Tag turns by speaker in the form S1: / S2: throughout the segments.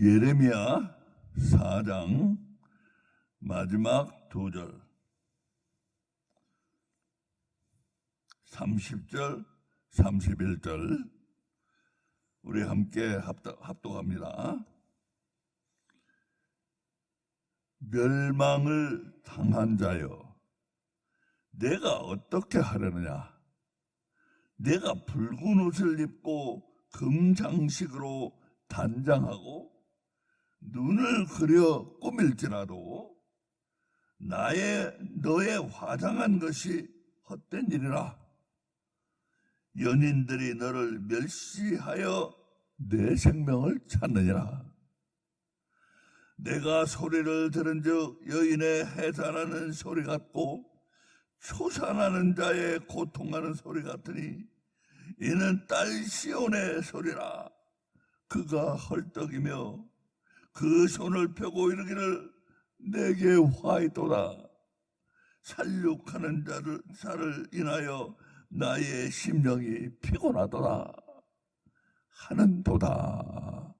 S1: 예레미야 4장 마지막 두 절. 30절 31절. 우리 함께 합독, 합독합니다. 멸망을 당한 자여 내가 어떻게 하려느냐? 내가 붉은 옷을 입고 금장식으로 단장하고 눈을 그려 꾸밀지라도 나의 너의 화장한 것이 헛된 일이라. 연인들이 너를 멸시하여 내 생명을 찾느니라. 내가 소리를 들은즉 여인의 해산하는 소리 같고 초산하는 자의 고통하는 소리 같으니 이는 딸 시온의 소리라. 그가 헐떡이며 그 손을 펴고 이르기를 내게 화 있도다 살육하는 자를 자를 인하여 나의 심령이 피곤하도다 하는 도다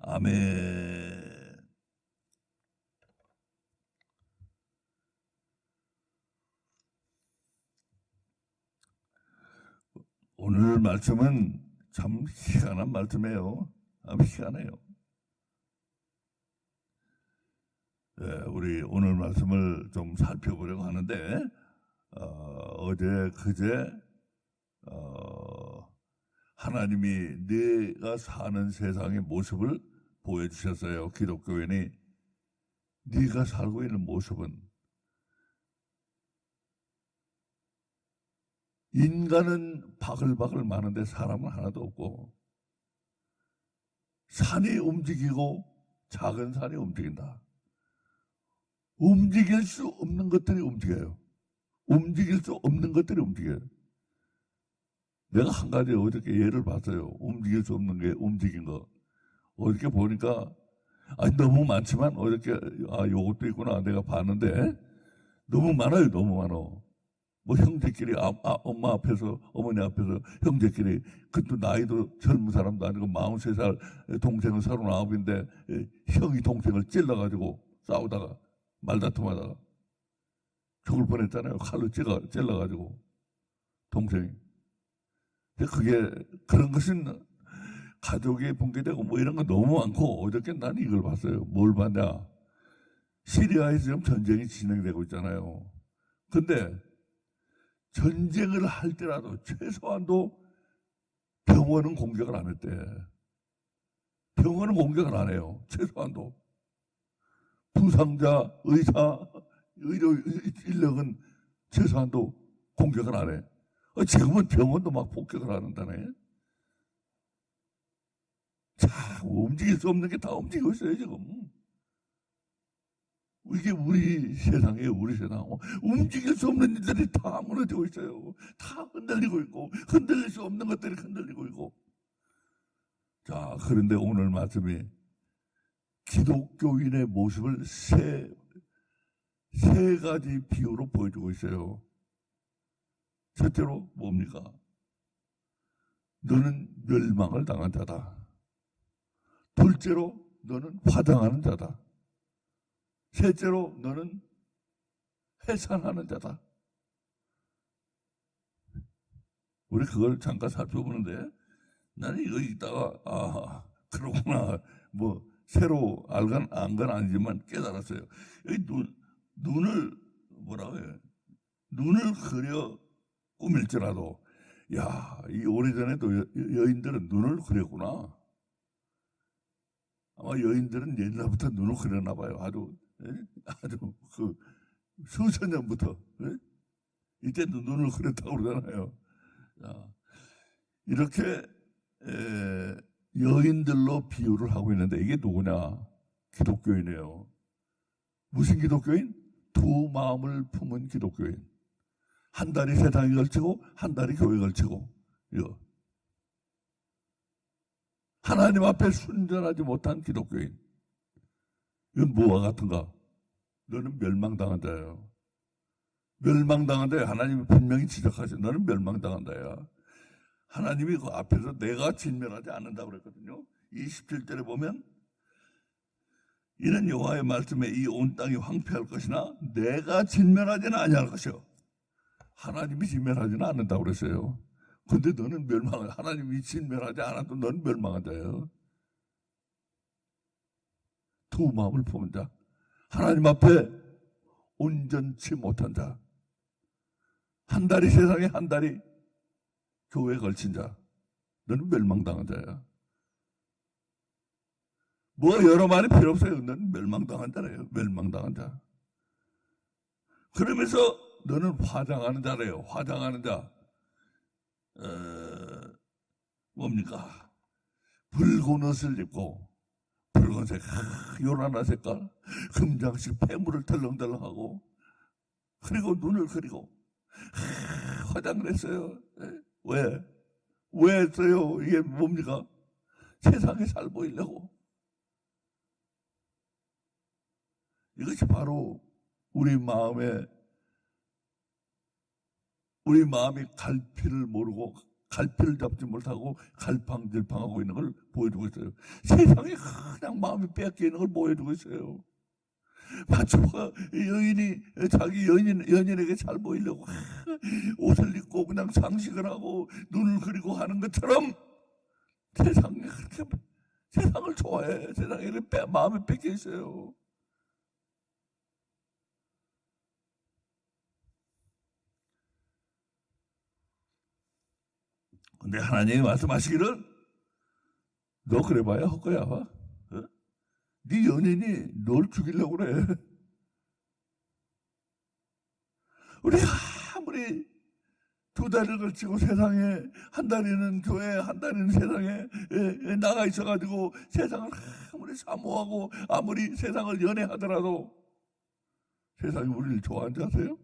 S1: 아멘. 오늘 말씀은 참 희한한 말씀이에요. 참 희한해요. 예, 우리 오늘 말씀을 좀 살펴보려고 하는데 어, 제 그제 어, 하나님이 내가 사는 세상의 모습을 보여주셨어요. 기독교인이 네가 살고 있는 모습은 인간은 바글바글 많은데 사람은 하나도 없고 산이 움직이고 작은 산이 움직인다. 움직일 수 없는 것들이 움직여요. 움직일 수 없는 것들이 움직여요. 내가 한 가지 어저께 예를 봤어요. 움직일 수 없는 게 움직인 거. 어저께 보니까 아니 너무 많지만 어저께 아 요것도 있구나 내가 봤는데 너무 많아요. 너무 많어. 뭐 형제끼리 아, 아, 엄마 앞에서 어머니 앞에서 형제끼리 그것도 나이도 젊은 사람도 아니고 43살 동생은 39인데 형이 동생을 찔러가지고 싸우다가 말다툼하다가 죽을 뻔했잖아요. 칼로 찔러, 찔러가지고 동생이. 근데 그게 그런 것은 가족이 붕괴되고 뭐 이런 거 너무 많고 어저께 나는 이걸 봤어요. 뭘 봤냐? 시리아에서 지금 전쟁이 진행되고 있잖아요. 근데 전쟁을 할 때라도 최소한도 병원은 공격을 안 했대. 병원은 공격을 안 해요. 최소한도. 부상자, 의사, 의료 인력은 최소한도 공격을 안 해. 어, 지금은 병원도 막 폭격을 하는다네. 자, 움직일 수 없는 게 다 움직이고 있어요, 지금. 이게 우리 세상이에요, 우리 세상. 움직일 수 없는 일들이 다 무너지고 있어요. 다 흔들리고 있고, 흔들릴 수 없는 것들이 흔들리고 있고. 자, 그런데 오늘 말씀이 기독교인의 모습을 세, 세 가지 비유로 보여주고 있어요. 첫째로 뭡니까? 너는 멸망을 당한 자다. 둘째로 너는 화장하는 자다. 셋째로 너는 해산하는 자다. 우리 그걸 잠깐 살펴보는데 나는 이거 읽다가 아 그러구나 뭐 새로 알건 안 건 아니지만 깨달았어요. 눈, 눈을 뭐라고 해요? 눈을 그려 꾸밀지라도 야, 이 오래전에도 여, 여인들은 눈을 그렸구나. 아마 여인들은 옛날부터 눈을 그렸나 봐요. 아주 예? 아주 그 수천 년부터 예? 이때도 눈을 그렸다고 그러잖아요. 자, 이렇게 에, 여인들로 비유를 하고 있는데 이게 누구냐? 기독교인이에요. 무슨 기독교인? 두 마음을 품은 기독교인. 한 달이 세상에 걸치고 한 달이 교회에 걸치고. 하나님 앞에 순전하지 못한 기독교인. 이건 뭐와 같은가? 너는 멸망당한 자예요. 멸망당한 자야. 하나님이 분명히 지적하죠. 너는 멸망당한 자야. 하나님이 그 앞에서 내가 진멸하지 않는다고 그랬거든요. 27절에 보면 이는 여호와의 말씀에 이 온 땅이 황폐할 것이나 내가 진멸하지는 아니할 것이요. 하나님이 진멸하지는 않는다고 그랬어요. 근데 너는 멸망, 하나님이 진멸하지 않아도 너는 멸망한 자예요. 두 마음을 품은 자. 하나님 앞에 온전치 못한 자. 한 달이 세상에 한 달이 교회에 걸친 자. 너는 멸망당한 자야. 뭐 여러 말이 필요 없어요. 너는 멸망당한 자래요. 멸망당한 자. 그러면서 너는 화장하는 자래요. 화장하는 자. 어, 뭡니까? 붉은 옷을 입고 붉은색, 아, 요란한 색깔, 금장식 폐물을 덜렁덜렁하고 그리고 눈을 그리고 아, 화장을 했어요. 예? 왜? 왜 했어요? 이게 뭡니까? 세상에 잘 보이려고. 이것이 바로 우리 마음에 우리 마음이 갈피를 모르고 갈피를 잡지 못하고 갈팡질팡하고 있는 걸 보여주고 있어요. 세상에 그냥 마음이 뺏겨 있는 걸 보여주고 있어요. 마초가 여인이 자기 연인 연인에게 잘 보이려고 옷을 입고 그냥 장식을 하고 눈을 그리고 하는 것처럼 세상에 그렇게 세상을 좋아해 세상에 빼, 마음이 뺏겨 있어요. 근데 하나님이 말씀하시기를 너 그래봐야 헛거야. 어? 네 연인이 널 죽이려고 그래. 우리가 아무리 두 다리를 걸치고 세상에 한 다리는 교회 한 다리는 세상에 에, 에, 나가 있어가지고 세상을 아무리 사모하고 아무리 세상을 연애하더라도 세상이 우리를 좋아하는 줄 아세요?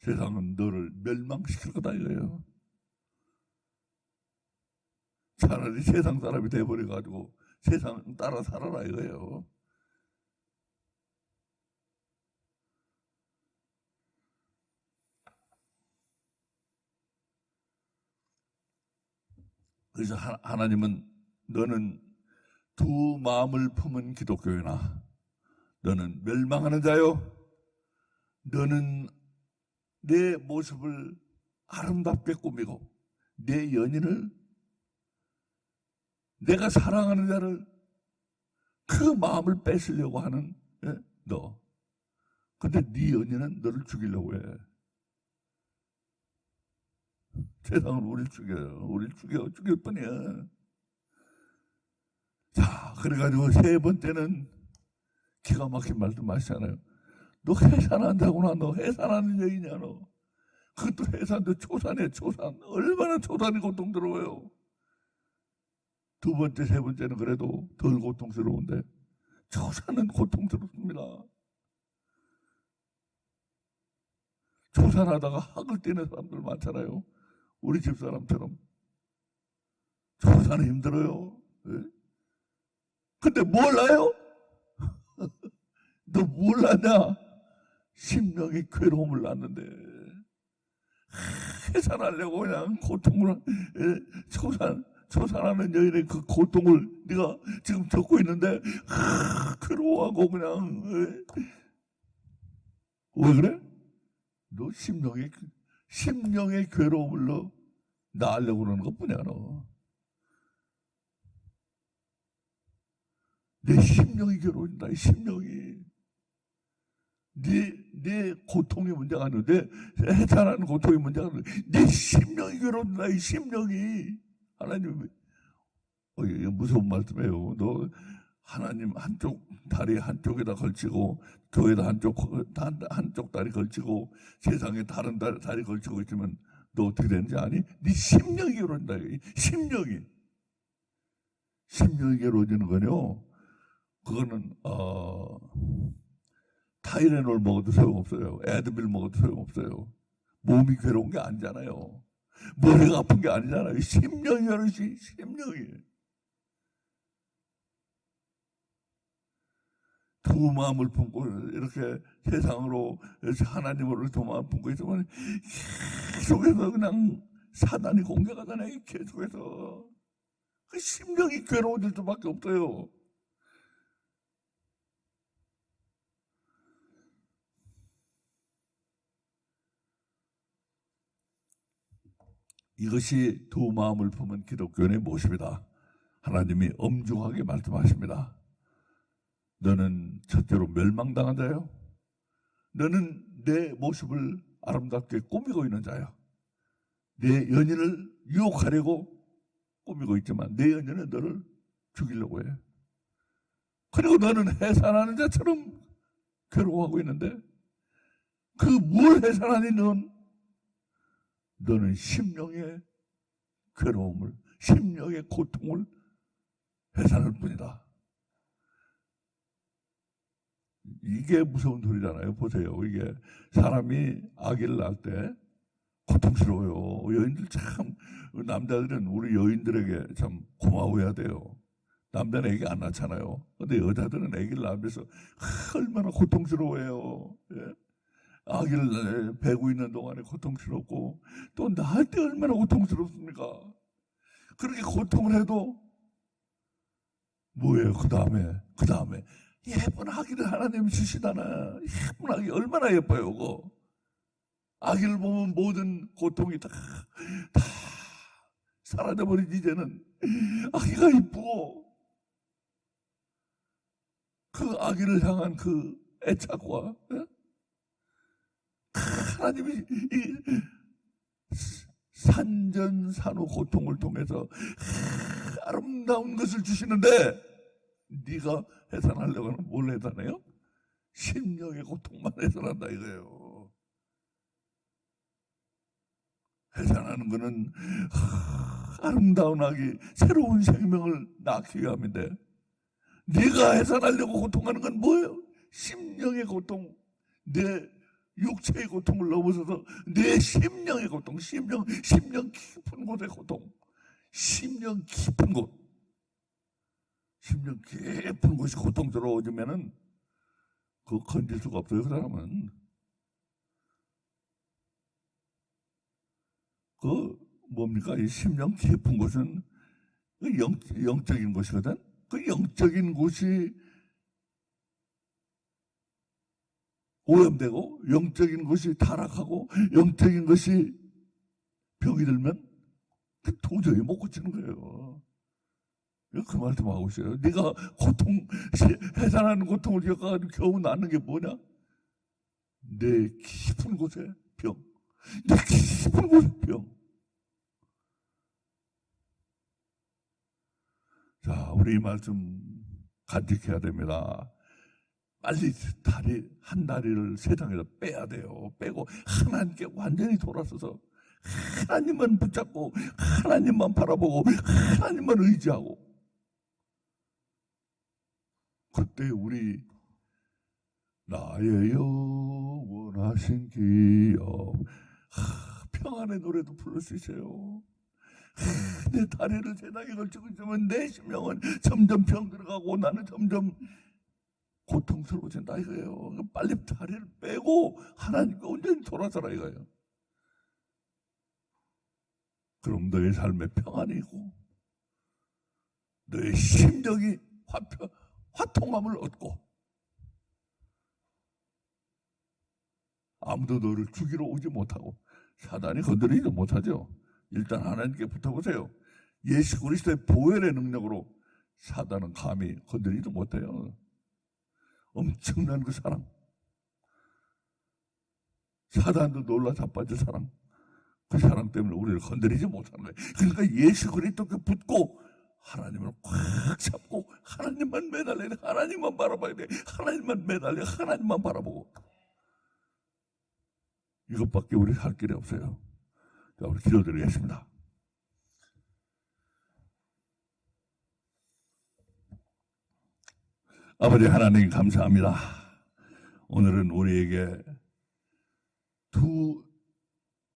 S1: 세상은 너를 멸망시킬 거다 이거예요. 차라리 세상 사람이 돼버려가지고 세상 따라 살아라 이거예요. 그래서 하- 하나님은 너는 두 마음을 품은 기독교이나 너는 멸망하는 자요. 너는 내 모습을 아름답게 꾸미고 내 연인을 내가 사랑하는 자를 그 마음을 뺏으려고 하는 예? 너. 근데 네 연인은 너를 죽이려고 해. 세상은 우리를 죽여요. 우리를 죽여. 죽일 뿐이야. 자, 그래가지고 세 번째는 기가 막힌 말도 마시잖아요. 너 해산한다구나. 너 해산하는 여인이야, 너. 그것도 해산도 초산이야, 초산. 얼마나 초산이 고통스러워요. 두 번째, 세 번째는 그래도 덜 고통스러운데, 초산은 고통스럽습니다. 초산하다가 학을 떼는 사람들 많잖아요. 우리 집 사람처럼. 초산은 힘들어요. 예? 근데 몰라요? 너 몰랐냐? 심령이 괴로움을 낳는데 해산하려고 그냥 고통을 예, 초산 초산하는 여인의 그 고통을 네가 지금 겪고 있는데 하, 괴로워하고 그냥 예. 왜 그래? 너 심령의 심령의 괴로움을 너 나으려고 그러는 것뿐이야 너. 내 심령이 괴로워진다. 이 심령이. 네, 네 고통이 문제가 아닌데, 해산하는 고통이 문제가 아닌데, 내 심령이 괴로운다. 이 심령이. 하나님, 어, 이거 무서운 말씀이에요. 너 하나님 한쪽 다리 한쪽에다 걸치고, 교회다 한쪽, 한, 한쪽 다리 걸치고, 세상에 다른 다리, 다리 걸치고 있으면 너 어떻게 되는지 아니? 네 심령이 괴로운다. 이 심령이. 심령이 괴로워지는 거요. 그거는 어, 타이레놀 먹어도 소용없어요. 에드빌 먹어도 소용없어요. 몸이 괴로운 게 아니잖아요. 머리가 아픈 게 아니잖아요. 심령이 시 심령이. 두 마음을 품고 이렇게 세상으로 하나님으로 두 마음 품고 있으면 계속해서 그냥 사단이 공격하잖아요. 계속해서 그 심령이 괴로워질 수밖에 없어요. 이것이 두 마음을 품은 기독교인의 모습이다. 하나님이 엄중하게 말씀하십니다. 너는 첫째로 멸망당한 자요. 너는 내 모습을 아름답게 꾸미고 있는 자야. 내 연인을 유혹하려고 꾸미고 있지만 내 연인은 너를 죽이려고 해. 그리고 너는 해산하는 자처럼 괴로워하고 있는데 그 뭘 해산하니 넌 너는 심령의 괴로움을 심령의 고통을 해산할 뿐이다. 이게 무서운 소리잖아요. 보세요. 이게 사람이 아기를 낳을 때 고통스러워요. 여인들 참 남자들은 우리 여인들에게 참 고마워해야 돼요. 남자는 애기 안 낳잖아요. 근데 여자들은 애기를 낳으면서 얼마나 고통스러워해요. 예? 아기를 배고 있는 동안에 고통스럽고 또때 얼마나 고통스럽습니까? 그렇게 고통을 해도 뭐예요? 그 다음에 그 다음에 예쁜 아기를 하나님이 주시다나 예쁜 아기 얼마나 예뻐요, 그거. 아기를 보면 모든 고통이 다, 다 사라져버린 이제는 아기가 이쁘고 그 아기를 향한 그 애착과 예? 하나님이 이 산전산후 고통을 통해서 아름다운 것을 주시는데 네가 해산하려고 하면 뭘 해산해요? 심령의 고통만 해산한다 이거예요. 해산하는 것은 아름다운 아기 새로운 생명을 낳기 위함인데 네가 해산하려고 고통하는 건 뭐예요? 심령의 고통, 내 육체의 고통을 넘어서서 내 심령의 고통, 심령, 심령 깊은 곳의 고통, 심령 깊은 곳, 심령 깊은 곳이 고통스러워지면은 그거 건질 수가 없어요, 그 사람은. 그 뭡니까? 이 심령 깊은 곳은 그 영, 영적인 곳이거든. 그 영적인 곳이 오염되고 영적인 것이 타락하고 영적인 것이 병이 들면 그 도저히 못 고치는 거예요. 그 말씀 하고 있어요. 네가 고통 해산하는 고통을 겪어가지고 겨우 낫는 게 뭐냐? 내 깊은 곳에 병, 내 깊은 곳에 병. 자, 우리 이 말씀 간직해야 됩니다. 빨리 다리 한 다리를 세상에서 빼야 돼요. 빼고 하나님께 완전히 돌아서서 하나님만 붙잡고 하나님만 바라보고 하나님만 의지하고 그때 우리 나의 영원하신 기업 하, 평안의 노래도 부를 수 있어요. 하, 내 다리를 세상에 걸치고 있으면 내 심령은 점점 병 들어가고 나는 점점 고통스러워진다 이거예요. 빨리 다리를 빼고 하나님께 온전히 돌아서라 이거예요. 그럼 너의 삶에 평안이 있고 너의 심정이 화평, 화통함을 얻고 아무도 너를 죽이러 오지 못하고 사단이 건드리지 못하죠. 일단 하나님께 붙어보세요. 예수 그리스도의 보혈의 능력으로 사단은 감히 건드리지 못해요. 엄청난 그 사랑. 사단도 놀라 자빠질 사랑. 그 사랑 때문에 우리를 건드리지 못하는 거예요. 그러니까 예수 그리스도께 붙고 하나님을 꽉 잡고 하나님만 매달려야 돼. 하나님만 바라봐야 돼. 하나님만 매달려 하나님만 바라보고 이것밖에 우리 할 길이 없어요. 자, 우리 기도드리겠습니다. 아버지 하나님 감사합니다. 오늘은 우리에게 두